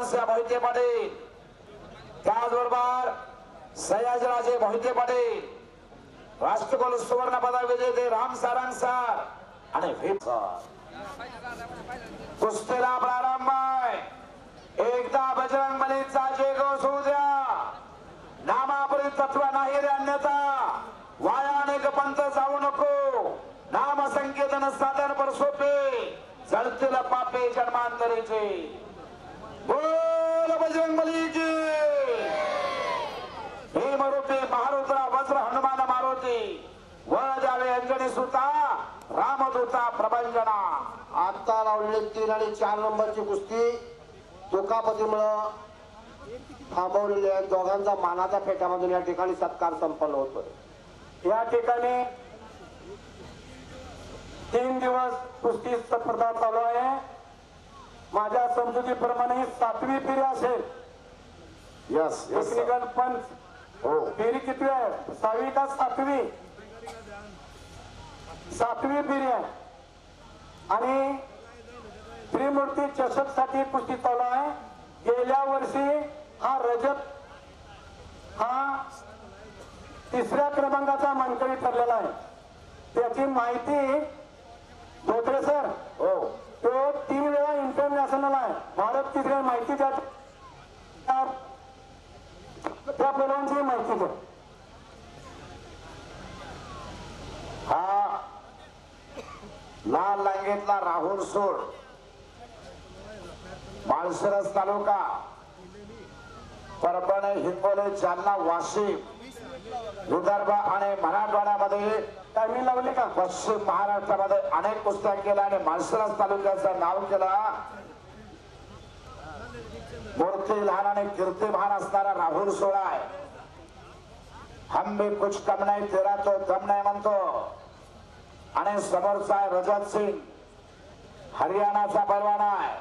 रामसिंह मोहिते पाटील. त्याचबरोबर सयाजीराजे मोहिते पाटील. राष्ट्रकुल सुवर्ण पदक विजेते राम सारंग सर आणि व्हीप सर. कुस्तीला प्रारंभ आहे. एकदा बजरंग बलीचा जे गोस होऊ द्या. नामापुरी तत्व नाही रे अन्यथा. वाया अनेक पंथ जाऊ नको. नाम संकेतन साधन पर सोपे. जळतील पापे जन्मांतरीचे. बोल बजरंग बली की. भीमरूपी महारुद्रा वज्र हनुमान मारुती. वळ द्यावे अंजनी सुता रामदूता प्रभंजना आता लावलेली तीन आणि चार नंबरची कुस्ती. दुखापतीमुळं थांबवलेली आहे. दोघांचा मानाचा फेट्यामधून या ठिकाणी सत्कार संपन्न होतोय. या ठिकाणी तीन दिवस कुस्ती स्पर्धा चालू आहे. माझ्या समजुतीप्रमाणे सातवी फेरी असेल. यस टेक्निकल पंच हो. फेरी किती आहे? सहावी का सातवी? सातवी फेरी आहे. आणि त्रिमूर्ती चषकसाठी कुस्ती चालू आहे. गेल्या वर्षी हा रजत हा तिसऱ्या क्रमांकाचा मानकरी ठरलेला आहे. त्याची माहिती धोत्रे सर. हो. तो तीन वेळा इंटरनॅशनल आहे. भारत तिसऱ्या माहिती द्या त्या पहिल्यांची माहिती द्या. हा. लाल लांगेतला राहुल सोड. माळसरस तालुका. परभणी हिंगोली जालना वाशिम. विदर्भ आणि मराठवाड्यामध्ये काय मी लावले का? पश्चिम महाराष्ट्रामध्ये अनेक कुस्त्या केल्या आणि माणसराज तालुक्याचं नाव केलं. मूर्ती लहान आणि कीर्तीभान असणारा राहुल सोळा आहे. हम भी कुछ कम नाही तेरा तो कम नाही म्हणतो. आणि समोरचा आहे रजत सिंग. हरियाणाचा पैलवान आहे.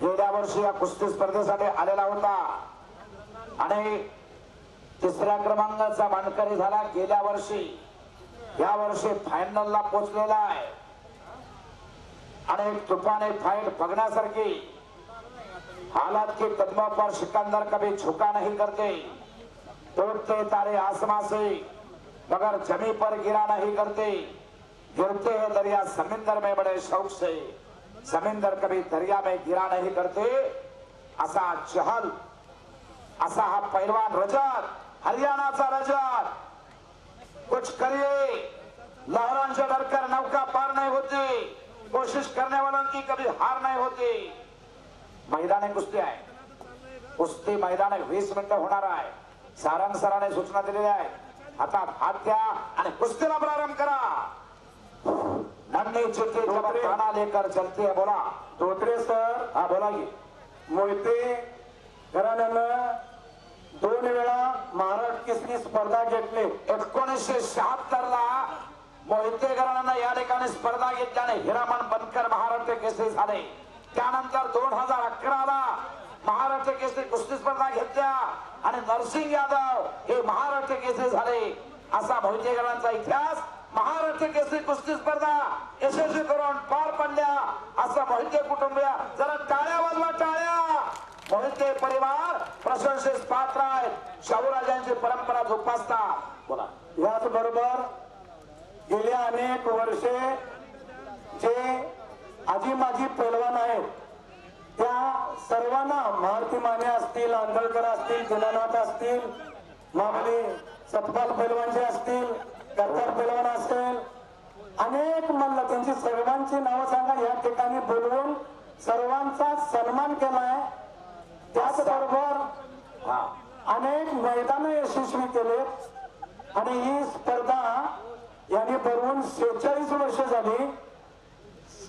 गेल्या वर्षी या कुस्ती स्पर्धेसाठी आलेला होता. आणि तिसऱ्या क्रमांकाचा मानकरी झाला गेल्या वर्षी. या वर्षी फायनल ला पोहोचलेला आहे. आणि तुफाने तुफान फाईट बघण्यासारखी. हालात की कदमों पर सिकंदर कभी झुका नहीं करते. तोड़ते तारे आसमां से मगर जमी पर गिरा नहीं करते. गिरते हैं दरिया समिंदर में बड़े शौक से. समिंदर कभी दरिया में गिरा नहीं करते. असा चहल असा हा पैलवान रजत हरियाणाचा रजत. कुछ करिए लहरों से डरकर नौका पार नहीं होती. कोशिश करने वालों की कभी हार नहीं होती. मैदानी कुस्ती आहे. कुस्ती मैदान वीस मिनिटं होणार आहे. सारंग सराने सूचना दिलेल्या आहेत हातात हात द्या आणि कुस्तीला प्रारंभ करा. नन्ही खाना लेकर चलती है बोला. धोत्रे सर. हा बोला की. मोहिते घराण्यानं दोन वेळा महाराष्ट्र केसरी स्पर्धा घेतली एकोणीसशे शहात्तर ला मोहिते या ठिकाणी स्पर्धा घेतल्याने हिरामन बनकर महाराष्ट्र केसरी झाले. त्यानंतर दोन हजार अकरा ला महाराष्ट्र केसरी कुस्ती स्पर्धा घेतल्या आणि नरसिंग यादव हे महाराष्ट्र केसरी झाले. असा मोहिते इतिहास महाराष्ट्र केसरी कुस्ती स्पर्धा यशस्वी करून पार पडल्या. असं मोहिते कुटुंबीय जरा टाळ्या वाजवा टाळ्या! मोहिते परिवार प्रशंसेस पात्र आहेत. शाहूराजांची परंपरा जोपासतात बोला. याच बरोबर गेल्या अनेक वर्षे जे आजी माजी पैलवान आहेत त्या सर्वांना मारुती माने असतील आंधळकर असतील जुनानाथ असतील मामले सतपाल पैलवानचे असतील कर्तार पैलवान असतील अनेक म्हणलं त्यांची सर्वांची नावं सांगा या ठिकाणी बोलवून सर्वांचा सन्मान केलाय. त्याचबरोबर अनेक मैदान यशस्वी केले आणि ही स्पर्धा यांनी बरोबर शेहेचाळीस वर्ष झाली.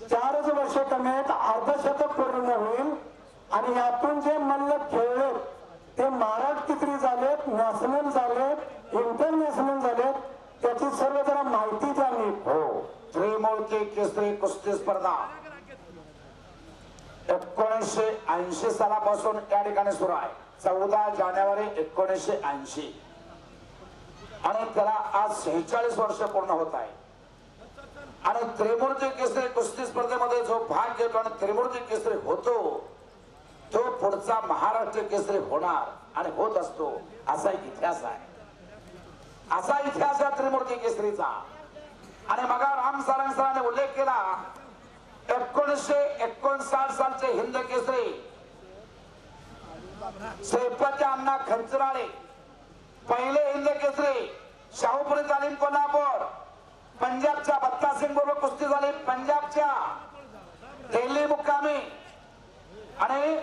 चारच वर्ष कमी अर्धशतक पूर्ण होईल. आणि यातून जे मल्ल खेळले ते महाराष्ट्र केसरी झालेत नॅशनल झालेत इंटरनॅशनल झालेत त्याची सर्व जरा माहिती द्या नीट हो. त्रिमूर्ती केसरी कुस्ती स्पर्धा. एकोणीसशे ऐंशी सालापासून या ठिकाणी सुरू आहे. चौदा जानेवारी एकोणीसशे ऐंशी. आणि त्याला आज शेहेचाळीस वर्ष पूर्ण होत आहे. आणि त्रिमूर्ती केसरी कुस्ती स्पर्धेमध्ये जो भाग घेतो आणि त्रिमूर्ती केसरी होतो तो पुढचा महाराष्ट्र केसरी होणार आणि होत असतो. असा एक इतिहास आहे. असा इतिहास आहे त्रिमूर्ती केसरीचा. आणि मग राम सारंग सरांनी उल्लेख केला एकोणीसशे एकोणसाठ सालचे हिंद केसरी सैपाचे अण्णा खंचराळे पहिले हिंद केसरी शाहूपुरी तालीम कोल्हापूर पंजाबच्या बत्ता सिंग बरोबर कुस्ती झाली पंजाबच्या दिल्ली मुक्कामी आणि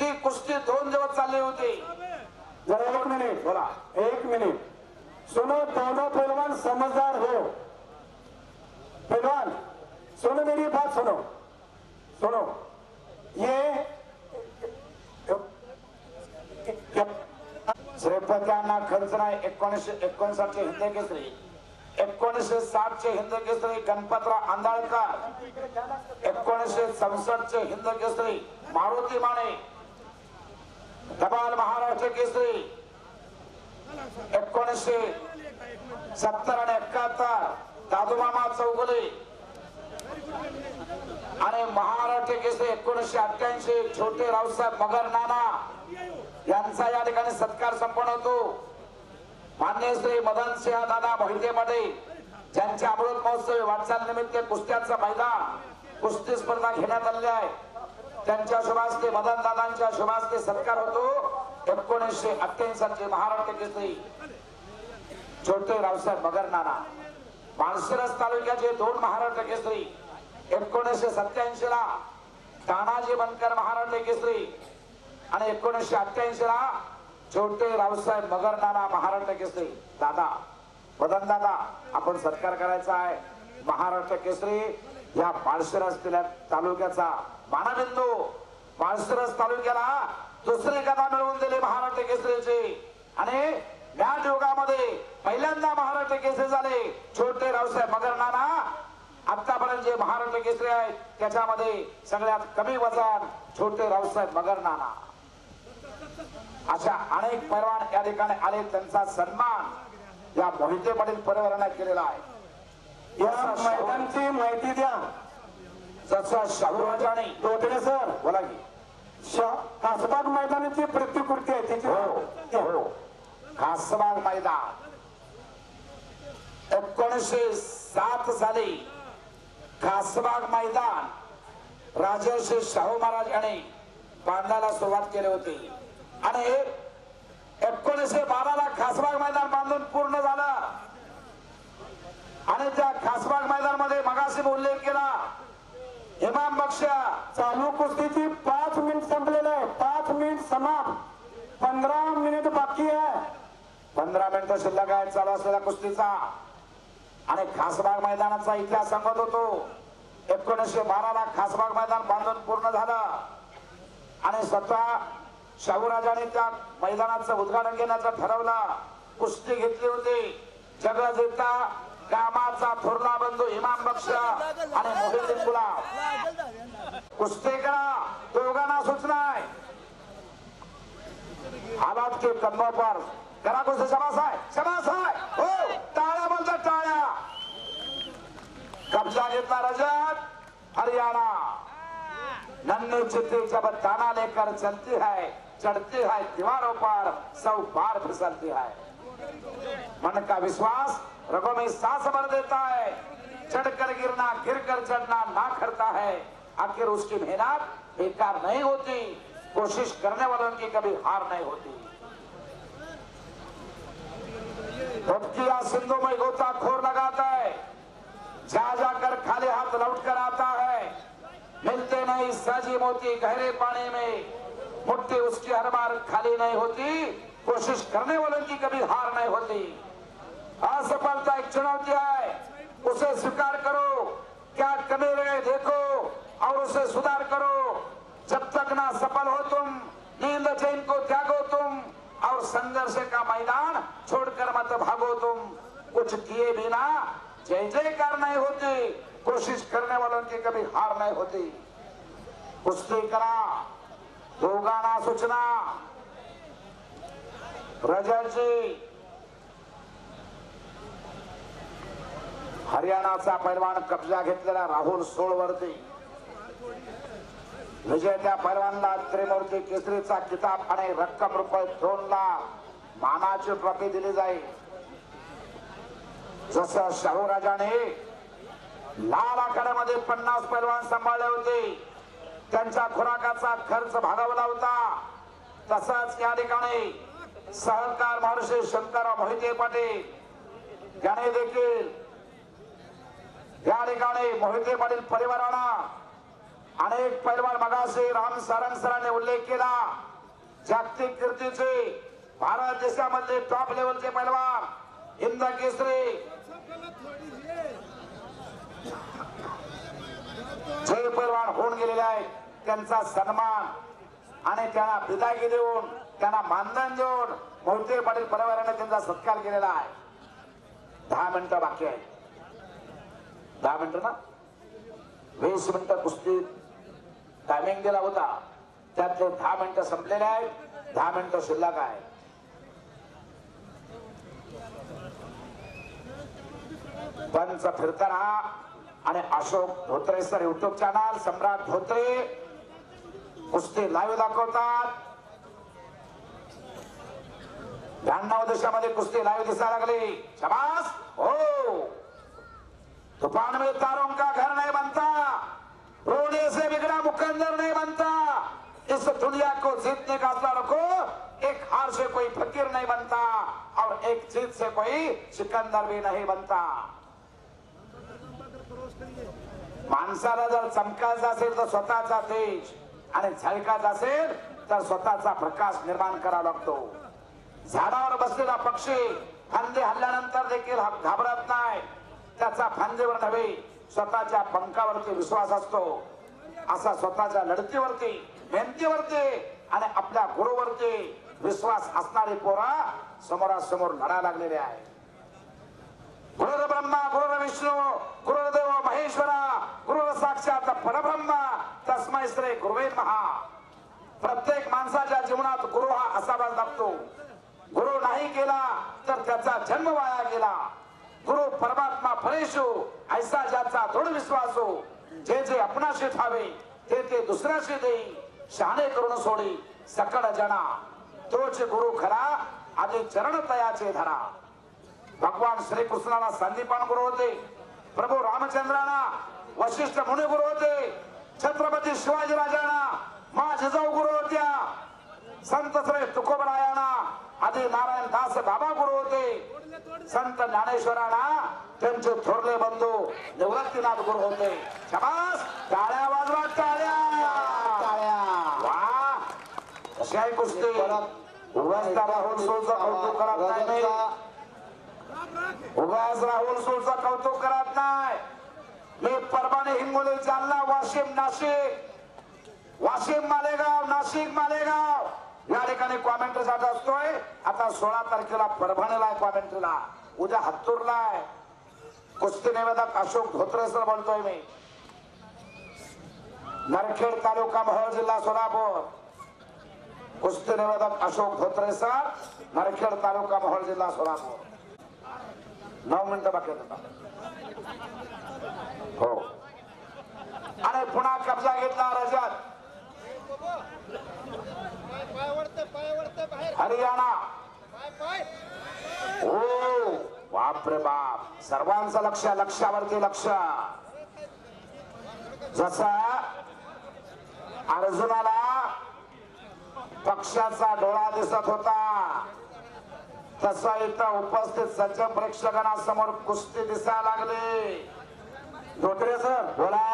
ती कुस्ती दोन दिवस चालली होती. जरा एक मिनिट बोला. एक मिनिट सुनो दोनों पहलवान समझदार हो. पहलवान सुनो मेरी बात सुनो। सुनो। ये श्रीपत्यांना अण्णा खंचराय एकोणीसशे एकोणसाठचे हिंद केसरी एकोणीसशे साठचे हिंद केसरी गणपतराव आंदाळकर एकोणीसशे चौसष्टचे हिंद केसरी मारुती माने धबाल महाराष्ट्र केसरी एकोणीसशे सत्तर आणि एकाहत्तर दादूमामा चौगुले आणि महाराष्ट्र केसरी एकोणीसशे अठ्ठ्याऐंशी छोटे रावसाहेब मगर नाना यांचा या ठिकाणी सत्कार संपन्न होतो. मान्य श्री मदन सिंह दादा मोहिते पाटील ज्यांच्या अमृत महोत्सवी वाटचाल निमित्त कुस्त्यांचा मैदान कुस्ती स्पर्धा घेण्यात आलेली आहे. त्यांच्या शुभास्ते मदन दादांच्या शुभास्ते सत्कार होतो. एकोणीसशे अठ्ठ्याऐंशी सालचे महाराष्ट्र केसरी छोटे रावसाहेब मगर नाना. माणसरस तालुक्याचे दोन महाराष्ट्र केसरी एकोणीसशे सत्याऐंशी ला तानाजी बनकर महाराष्ट्र केसरी. आणि एकोणीसशे अठ्ठ्याऐंशी ला छोटे रावसाहेब मगर नाना महाराष्ट्र केसरी. दादा मदन दादा आपण सत्कार करायचा आहे. महाराष्ट्र केसरी या माळशिरस तालुक्याचा मानबिंदू माळशिरस तालुक्याला दुसरी कथा मिळवून दिली महाराष्ट्र केसरीची. आणि या युगामध्ये पहिल्यांदा महाराष्ट्र केसरी झाले. छोटे रावसाहेब मगर नाना आतापर्यंत जे महाराष्ट्र केसरी आहेत त्याच्यामध्ये सगळ्यात कमी वजन छोटे रावसाहेब मगर नाना. अशा अनेक पैलवान या ठिकाणी आले त्यांचा सन्मान या मोहिते पाटील परिवाराने केलेला आहे. या मैदानची माहिती द्या. जसा शाहूराजाने दोतरे सर. बोला की. कासबाग मैदानाची प्रतिकृती आहे त्याची हो हो. खासबाग मैदान. एकोणीसशे सात साली खासबाग मैदान. राजर्षी शाहू महाराज यांनी बांधायला सुरुवात केली होती. आणि एकोणीसशे बाराला खासबाग मैदान बांधून पूर्ण झालं. आणि त्या खासबाग मैदानमध्ये मगाशी उल्लेख केला इमाम बक्ष चालू कुस्तीची पाच मिनिट संपलेलं आहे. पाच मिनिट समाप्त. पंधरा मिनिट बाकी आहे. पंधरा मिनिटं शिल्लक आहे. चालू असलेल्या कुस्तीचा. आणि खासबाग मैदानाचा इतिहास सांगत होतो. एकोणीसशे बाराला खासबाग मैदान बांधून पूर्ण झालं. आणि स्वतः शाहूराजाने त्या मैदानाचं उद्घाटन घेण्याचं ठरवलं. कुस्ती घेतली होती. जगजिता कामाचा थोरला बंधू इमाम बक्ष आणि मोहिद्दीन गुलाब कुस्ती करा दोघांना सूचना आहे हालात के कदमों पर कुछ शबास है शबास है टाळ्या बोलतात कब्जा घेतला रजत, हरियाणा। नन्हे चिट्ठी जब दाना लेकर चलती है, चढ़ती है दीवारों पर, सब बार फिसलती है। मन का विश्वास रगों में सांस भर देता है। चढ़कर गिरना गिर कर चढ़ना ना करता है। आखिर उसकी मेहनत बेकार नहीं होती, कोशिश करने वालों की कभी हार नहीं होती। धमकिया सिंधु में गोताखोर लगाता है। जा जाकर खाली हाथ लौट कर आता है। मिलते नहीं साजी मोती गहरे पानी में। मुट्ठी उसकी हर बार खाली नहीं होती। कोशिश करने वालों की कभी हार नहीं होती। असफलता एक चुनौती है। उसे स्वीकार करो। क्या कमी रहे देखो और उसे सुधार करो। जब तक ना सफल हो तुम, नींद चैन को त्यागो तुम। और संघर्ष का मैदान छोड़कर मत भागो तुम। कुछ किए बिना जय जयकार नहीं होती। कोशिश करने वालों की कभी हार नहीं होती। कुस्ती करा रोगाना सूचना। रजतजी हरियाणाचा पैलवान कब्जा घेतलेला राहुल सोळवरती। विजेत्या पैलवानला त्रिमूर्ती केसरीचा किताब आणि रक्कम रुपये दोन लाख मानाची ट्रॉफी दिली जाईल. जस शाहू राजाने लाल आखाड्यामध्ये पन्नास पैलवान सांभाळले होते. त्यांच्या खुराकाचा खर्च भागवला होता. तसंच या ठिकाणी सहकार महर्षी शंकरराव मोहिते पाटील याने देखील या ठिकाणी मोहिते पाटील परिवाराला अनेक पैलवान मगाशी राम सारंग सरांनी उल्लेख केला. जागतिक कीर्तीचे भारत देशामधले टॉप लेवलचे पैलवान हिंद केसरी. जे पैलवान होऊन गेलेले आहेत त्यांचा सन्मान आणि त्यांना विदायगी देऊन त्यांना मानधन देऊन मोठे पाटील परिवाराने त्यांचा सत्कार केलेला आहे. दहा मिनिटं बाकी आहे दहा मिनिटं ना? वीस मिनिटं कुस्ती टायमिंग दिला होता. त्यातले दहा मिनिटं संपलेले आहेत. दहा मिनिटं शिल्लक आहे. पंच फिरता राहा. आणि Ashok Dhotre sir YouTube channel Samrat Dhotre कुस्ती लाईव्ह दाखवतात. ब्याण्णव देशामध्ये कुस्ती लाईव्ह दिसायला लागली. शबास! हो! तुफान में तारों का घर नहीं बनता. रोने से बिगड़ा मुकंदर नहीं बनता. इस दुनिया को जीतने का हौसला रखो एक हार से कोई फकीर नहीं बनता और एक जीत से कोई सिकंदर भी नहीं बनता। माणसाला जर चमकायचं असेल तर स्वतःचा तेज आणि झळकायचा असेल तर स्वतःचा प्रकाश निर्माण करावा लागतो. झाडावर बसलेला पक्षी फांदे हल्ल्यानंतर देखील घाबरत नाही. त्याचा फांदीवर नव्हे स्वतःच्या पंखावरती विश्वास असतो. असा स्वतःच्या लढतीवरती मेहनतीवरती आणि आपल्या गुरुवरती विश्वास असणारे पोरा समोरासमोर लढा लागलेले आहे गुरुर ब्रह्मा गुरुर विष्णू गुरुदेव महेश्वरा गुरुर साक्षात परब्रह्मा तस्मै श्री गुरुवे महा प्रत्येक माणसाच्या जीवनात गुरु हा असावाच लागतो. गुरु नाही केला तर त्याचा जन्म वाया गेला. गुरु परमात्मा फरेशो ऐसा ज्याचा दृढ विश्वास हो जे जे आपणाशी ठावे ते ते दुसऱ्याशी देई शहाणे करून सोडी सकळ जना. तोच गुरु खरा आणि चरण तयाचे धरा. भगवान श्री कृष्णाला संदीपान गुरु होते प्रभू रामचंद्रांना वशिष्ठ मुनी गुरु होते छत्रपती शिवाजी राजांना मा जिजाऊ गुरु होत्या. संत श्री तुकोबरायांना आधी नारायण दास बाबा गुरु होते. संत ज्ञानेश्वरांना त्यांचे थोरले बंधू निवृत्तीनाथ गुरु होते. शबास. टाळ्या वाजवा टाळ्या. टाळ्या. वा. कशी आहे कुस्ती. उगाच राहुल सोलचं कौतुक करत नाही. उगाच राहुल सोलचं कौतुक करत नाही. मी परभणी हिंगोली जालना वाशिम नाशिक. वाशिम मालेगाव नाशिक मालेगाव. या ठिकाणी कॉमेंट्रीसाठी असतोय. आता सोळा तारखेला परभणीला आहे कॉमेंट्रीला उद्या हत्तूरला आहे. कुस्ती निवेदक अशोक धोत्रे सर बोलतोय मी. नरखेड तालुका मोहोळ जिल्हा सोलापूर. कुस्ती निवेदक अशोक धोत्रे सर नरखेड तालुका मोहोळ जिल्हा सोलापूर. नऊ मिनिटं बाकी हो. आणि पुन्हा कब्जा घेतला रजत. हरियाणा. हो बाप रे बाप. सर्वांचं लक्ष लक्षावरती लक्ष. जसा अर्जुनाला पक्षाचा डोळा दिसत होता तसा इथं उपस्थित सज्जन प्रेक्षकांसमोर कुस्ती दिसायला लागली. धोत्रे सर बोला.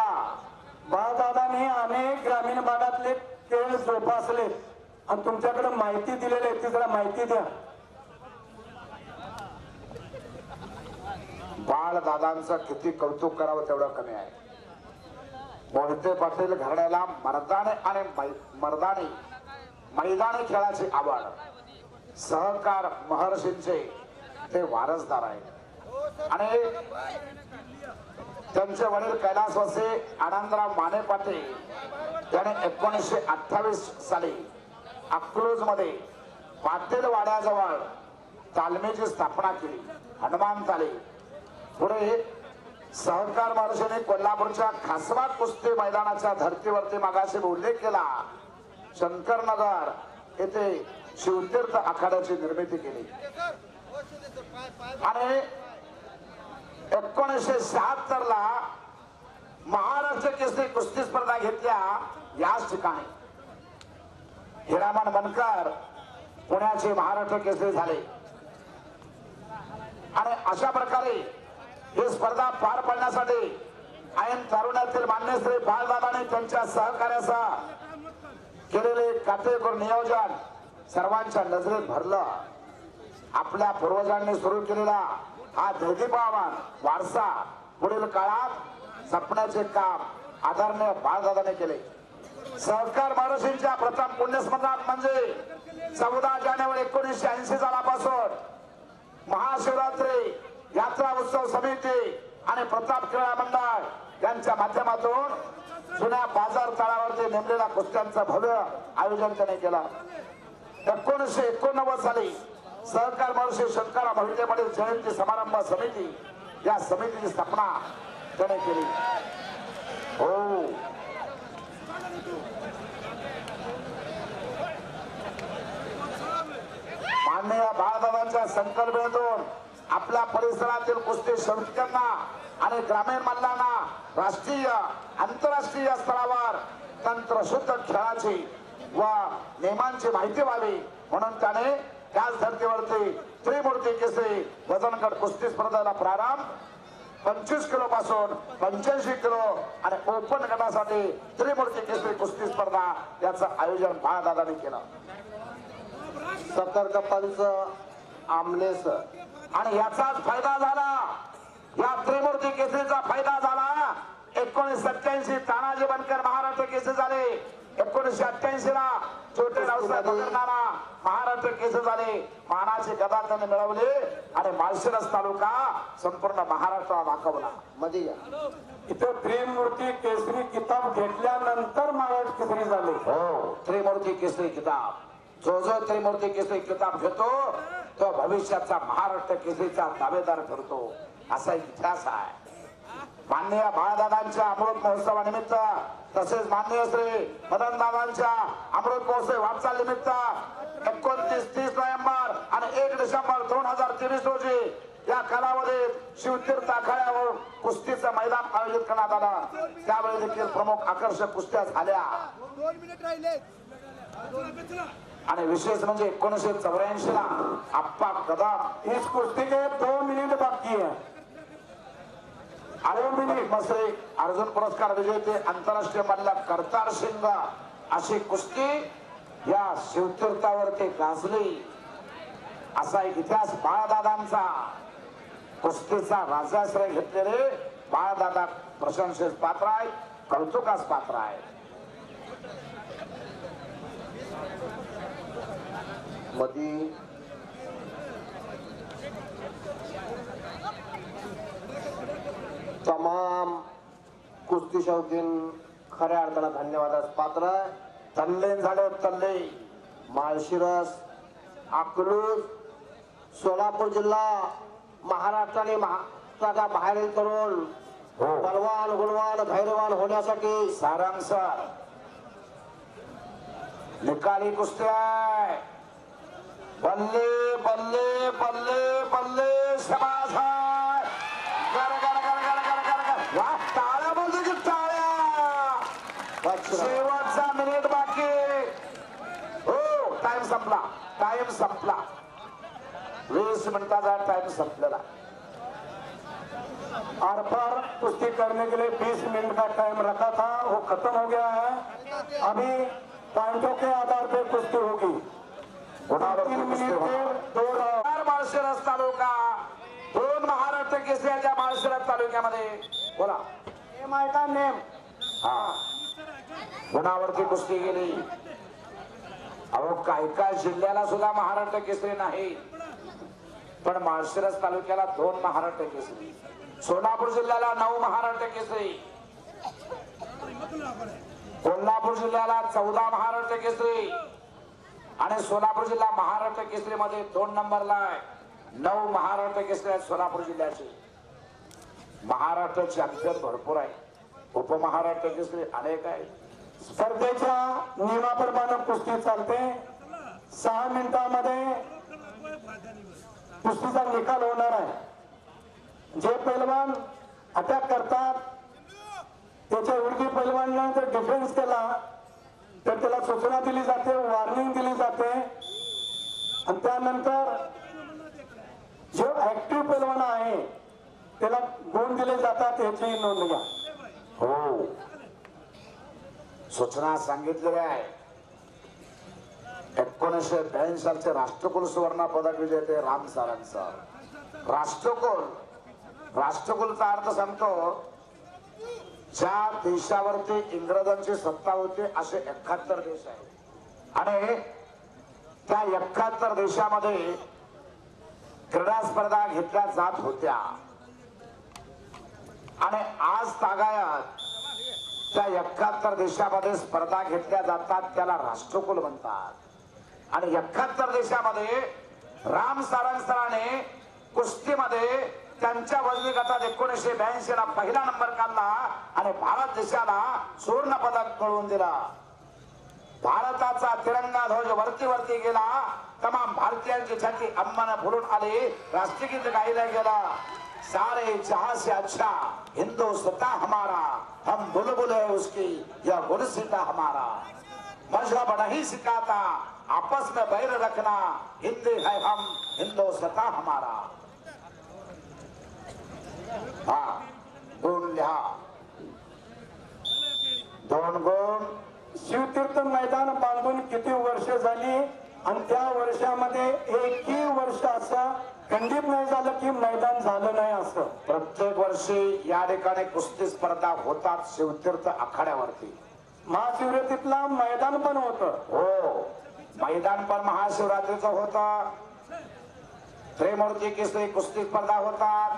बाळदादांनी अनेक ग्रामीण भागातले खेळ जोपासले आणि तुमच्याकडे माहिती दिलेली आहे ती जरा माहिती द्या. बाळ दादांचं किती कौतुक करावं तेवढं कमी आहे. मोहिते पाटील घरण्याला मर्दाने आणि मै- मर्दानी मैदानी खेळाची आवड. सहकार महर्षींचे ते वारसदार आहेत. आणि त्यांचे वडील कैलासवासी आनंदराव माने पाटील त्याने एकोणीसशे अठ्ठावीस साली अकलूजमध्ये पाटील वाड्याजवळ स्थापना केली. हनुमान ताले. पुढे सहकार महाराष्ट्राने कोल्हापूरच्या खासबाग कुस्ती मैदानाच्या धर्तीवरती मागाशी उल्लेख केला. शंकरनगर येथे शिवतीर्थ आखाड्याची निर्मिती केली. आणि एकोणीसशे शहात्तर ला महाराष्ट्र केसरी कुस्ती स्पर्धा घेतल्या याच ठिकाणी. हिरामन बनकर पुण्याचे महाराष्ट्र केसरी झाले. आणि अशा प्रकारे ही स्पर्धा पार पाडण्यासाठी ऐन तारुण्यातील मान्यश्री श्री आणि त्यांच्या सहकार्याचा केलेले काटेकोर नियोजन सर्वांच्या नजरेत भरलं. आपल्या पूर्वजांनी सुरू केलेला हा दैदिपावान वारसा पुढील काळात जपण्याचे काम आदरणीय बाळदादाने केले. सहकार महाराष्ट्रांच्या प्रथम पुण्यस्मरणात म्हणजे चौदा जानेवारी एकोणीसशे ऐंशी सालापासून महाशिवरात्री यात्रा उत्सव समिती आणि प्रताप क्रीडा मंडळ यांच्या माध्यमातून जुन्या बाजार तळावरती नेमलेल्या कुस्त्यांचं भव्य आयोजन त्याने केलं. एकोणीसशे एकोणनव्वद साली सहकार महर्षी शंकरा मोहिते पाटील जयंती समारंभ समिती या समितीची स्थापना त्याने केली. हो. माननीय बाळदादांच्या संकल्पनेतून आपल्या परिसरातील कुस्ती संस्थांना आणि ग्रामीण मल्लांना राष्ट्रीय आंतरराष्ट्रीय स्तरावर तंत्रशुद्ध खेळाची व नियमांची माहिती व्हावी म्हणून त्याने त्याच धर्तीवरती त्रिमूर्ती केसरी वजनगड कुस्ती स्पर्धेला प्रारंभ पंचवीस किलो पासून पंच्याऐंशी किलो आणि ओपन गटासाठी त्रिमूर्ती केसरी कुस्ती स्पर्धा याचं आयोजन महादादाने केलं. सत्तर पंच आमनेस आणि याचाच फायदा झाला. या त्रिमूर्ती केसरीचा फायदा झाला. एकोणीस सत्याऐंशी तानाजी बनकर महाराष्ट्र केसरी झाले. एकोणीसशे अठ्ठ्याऐंशी ला छोटे रावसाहेब महाराष्ट्र केसरी झाले. मानाची गदा त्यांनी मिळवली आणि माळशिरस तालुका संपूर्ण महाराष्ट्राला दाखवला. मध्ये या. इथं त्रिमूर्ती केसरी किताब घेतल्यानंतर महाराष्ट्र केसरी झाले. हो. त्रिमूर्ती केसरी किताब. जो जो त्रिमूर्ती केसरी किताब घेतो तो भविष्याचा महाराष्ट्र केसरीचा दावेदार ठरतो. असा इतिहास आहे. माननीय बाळदादांच्या अमृत महोत्सवानिमित्त तसेच माननीय श्री मदन दादांच्या अमृत महोत्सव वाटचाल निमित्त एकोणतीस तीस नोव्हेंबर आणि एक डिसेंबर दोन हजार तेवीस रोजी या कालावधीत शिवतीर्थ आखाड्यावर कुस्तीचं मैदान आयोजित करण्यात आलं. त्यावेळी देखील प्रमुख आकर्षक कुस्त्या झाल्या. आणि विशेष म्हणजे एकोणीसशे चौऱ्याऐंशी ला आप्पा कदम इस कुस्ती के दो मिनट बाकी है अरविंद मसरे अर्जुन पुरस्कार विजेते आंतरराष्ट्रीय मधला करतार सिंग अशी कुस्ती या शिवतीर्थावरती गाजली. असा एक इतिहास बाळदादांचा कुस्तीचा राजाश्रय घेतलेले बाळदादा प्रशंसेस पात्र आहे कौतुकास पात्र आहे मधी तमाम कुस्ती शौकीन खऱ्या अर्थानं धन्यवादास पात्र. आहे. तल्लीन झाले तल्ले. माळशिरस अकलूज सोलापूर जिल्हा महाराष्ट्र आणि महाराष्ट्राच्या बाहेरील तरुण हो. बलवान गुणवान धैर्यवान होण्यासाठी सारांश. निकाली कुस्ती आहे बल्ले बल्ले बल्ले बल्ले शबास शेवटचा मिनिट बाकी. हो टाइम संपला. टाइम संपला. वीस मिनिटाचा टाइम संपलेला. आर पार कुश्ती करने के लिए 20 मिनट का टाइम रखा था. वो खत्म हो गया है. अभी पॉइंटों के आधार पे कुश्ती होगी. तीन मिनट के दो राउंड चार माळशिरस तालुका दोन महाराष्ट्र केसरीच्या माळशिरस तालुक्यामध्ये. बोला. नेम आहे का नेम हा. गुणावरती कुस्ती गेली अहो काय काय जिल्ह्याला सुद्धा महाराष्ट्र केसरी नाही. पण माळशिरस तालुक्याला दोन महाराष्ट्र केसरी. सोलापूर जिल्ह्याला नऊ महाराष्ट्र केसरी. कोल्हापूर जिल्ह्याला चौदा महाराष्ट्र केसरी. आणि सोलापूर जिल्हा महाराष्ट्र केसरी मध्ये दोन नंबरला आहे. नऊ महाराष्ट्र केसरी आहेत सोलापूर जिल्ह्याचे. महाराष्ट्र चॅम्पियन भरपूर आहे. उपमहाराष्ट्र केसरी अनेक आहेत. स्पर्धेच्या नियमाप्रमाणे कुस्ती चालते. सहा मिनिटांमध्ये कुस्तीचा निकाल होणार आहे. जे पैलवान अटॅक करतात त्याच्या उडकी पैलवानाने जर डिफेन्स केला तर त्याला सूचना दिली जाते वॉर्निंग दिली जाते. आणि त्यानंतर जो ऍक्टिव्ह पैलवान आहे त्याला गुण दिले जातात याची नोंद घ्या. हो. सूचना सांगितलेल्या आहे. एकोणीसशे ब्याऐंशी सालचे राष्ट्रकुल सुवर्ण पदक विजेते राम सारंग सर राष्ट्रकुल राष्ट्रकुलचा अर्थ सांगतो ज्या देशावरती इंग्रजांची सत्ता होती असे एकाहत्तर देश आहेत. आणि त्या एकाहत्तर देशामध्ये क्रीडा स्पर्धा घेतल्या जात होत्या. आणि आज तागायत त्या एकाहत्तर देशामध्ये स्पर्धा घेतल्या जातात त्याला राष्ट्रकुल म्हणतात. आणि एकाहत्तर देशामध्ये राम सारंग सराने कुस्तीमध्ये त्यांच्या वजनी गटात एकोणीसशे ब्याऐंशी ला पहिला नंबर काढला आणि भारत देशाला सुवर्ण पदक मिळवून दिला. भारताचा तिरंगा ध्वज वरती वरती गेला. तमाम भारतीयांची छाती अम्मान फुलून आली. राष्ट्रगीत गायला गेला. सारे जहां से अच्छा हिंदुस्तान हमारा. हम बुलबुल है उसकी यह गुलसिता हमारा। मजहब नहीं सिखाता आपस में बैर रखना हिंदी है हम हिंदुस्तान हमारा। हा गुण लिहा दोन गुण। शिवतीर्थ मैदान बांधून किती वर्ष झाली? आणि त्या वर्षामध्ये एकही वर्ष असं कंदीप नाही झालं की मैदान झालं नाही असं. प्रत्येक वर्षी या ठिकाणी कुस्ती स्पर्धा होतात शिवतीर्थ आखाड्यावरती. महाशिवरात्रीतला मैदान पण होत. हो. मैदान पण महाशिवरात्रीचं होत. त्रिमूर्ती केसरी कुस्ती स्पर्धा होतात.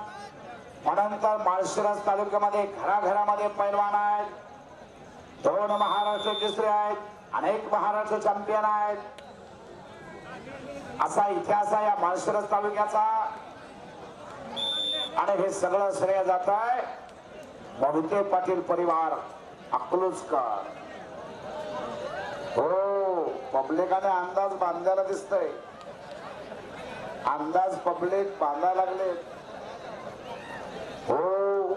त्यानंतर माळशिरस तालुक्यामध्ये घराघरामध्ये पैलवान आहेत. दोन महाराष्ट्र केसरी आहेत. अनेक महाराष्ट्र चॅम्पियन आहेत. असा इतिहास आहे या माळशिरस तालुक्याचा. आणि हे सगळं श्रेय जात आहे बहुते पाटील परिवार अकलूजकर. हो पब्लिकाने अंदाज बांधायला दिसतय. अंदाज पब्लिक बांधायला लागले. हो.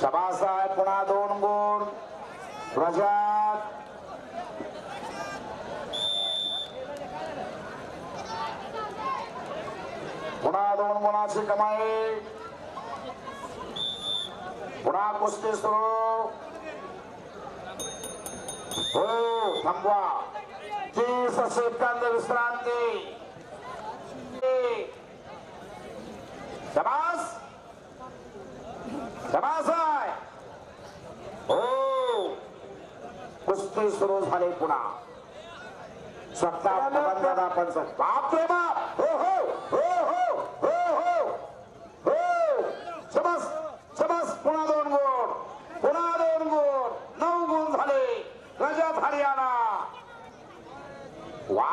सभासाहेब पुन्हा दोन गुण. प्रजात पुन्हा दोन गुणाची कमाई. पुन्हा कुस्ती सुरू. हो थांबवा. तीस सेकंद विश्रांती. शबास. शबास आहे. हो. कुस्ती सुरू झाली पुन्हा. स्वतः बाप रे बाप! हो हो हो हो हो हो शबास शबास पुन्हा दोन गुण पुन्हा दोन गुण नऊ गुण झाले रजत हरियाणा वा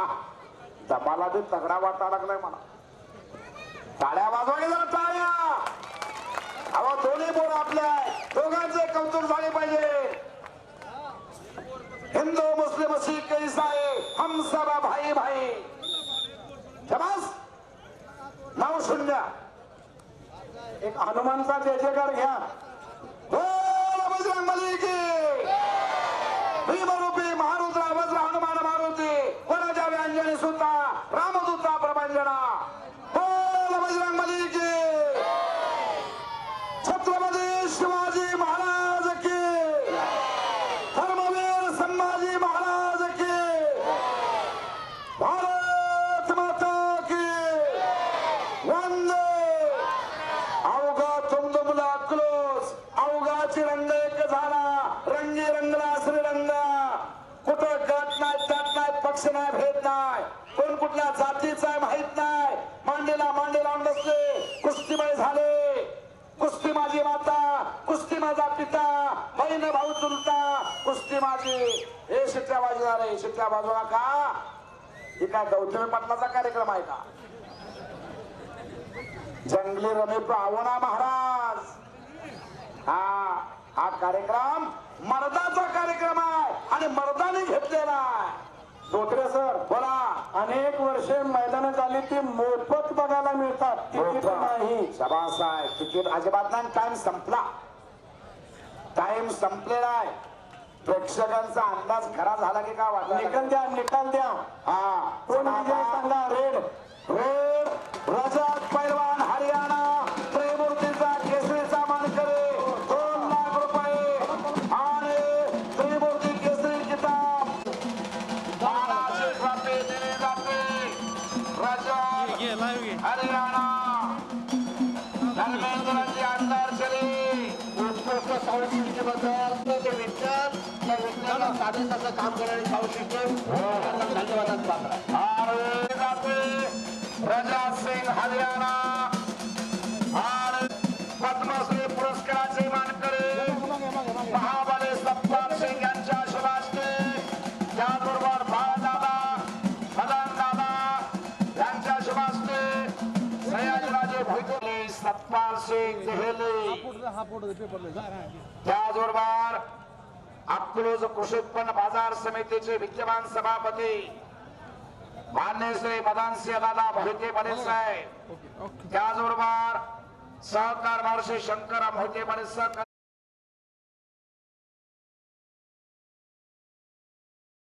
मला बी तगडा वाटा लागलाय मला. टाळ्या वाजवा जरा टाळ्या. अहो दोन्ही बोर आपल्या दोघांचे कौतुक झाले पाहिजे. हिंदू मुस्लिम शीख ईसाई हम सब भाई भाई. शबास नऊ शून्य एक हनुमानचा जय जयकार घ्या हो, बोल बजरंगबली की. भीमरूपी महारुद्रा वज्र हनुमान मारुती वरजा व्यांजनी सुद्धा रामदूता प्रभंजना बोल बजरंगबली की छत्रपती शिवाजी महाराज की धर्मवीर संभाजी महाराज की भारत माता की वंदे अवघा तुमदुमला क्लोज अवघाची रंग एक झाला रंगी रंगला श्रीरंगा कुठं गट नाही तट नाही पक्ष नाही भेद नाही कोण कुठल्या जातीचा आहे माहीत नाही. मांडीला मांडी लावून बसले कुस्तीमय झाले. कुस्ती माझी माता कुस्ती माझा पिता बहीण भाऊ चुलता कुस्ती माझी. हे शिट्ट्या वाजणार आहे शिट्ट्या बाजू नका हे काय गौतमी पाटलाचा कार्यक्रम आहे का? जंगली रमे पाहुणा महाराज. हा हा कार्यक्रम मर्दाचा कार्यक्रम आहे आणि मर्दाने घेतलेला आहे. धोत्रे सर बोला. अनेक वर्षे मैदान झाली ती मोफत बघायला मिळतात. तिकीट नाही. आहे तिकीट अजिबात नाही. टाइम संपला. टाइम संपलेला आहे. प्रेक्षकांचा अंदाज खरा झाला की काय वाटला? निकाल द्या निकाल द्या. हा. कोण विजय सांगा? रेड रेड रजत पैलवान. विज्ञानाला साधे तसं काम करणारे त्यांना पात्र जाते. रजत सिंग हरियाणा. आणि पद्मश्री पुरस्काराचे मानकरी. महाबली सत्पाल सिंग यांच्या शुभास्ते त्याचबरोबर बाळदादा मदन दादा यांच्या शुभास्ते सयाजीराजे भोईतोले सत्पाल सिंग देहेले त्याचबरोबर अक्कलोज कृषी उत्पन्न बाजार समितीचे विद्यमान सभापती मान्य श्री मदानसिंह दादा मोहिते पाटील साहेब. त्याचबरोबर सहकार महर्षी शंकर मोहिते पाटील सहकार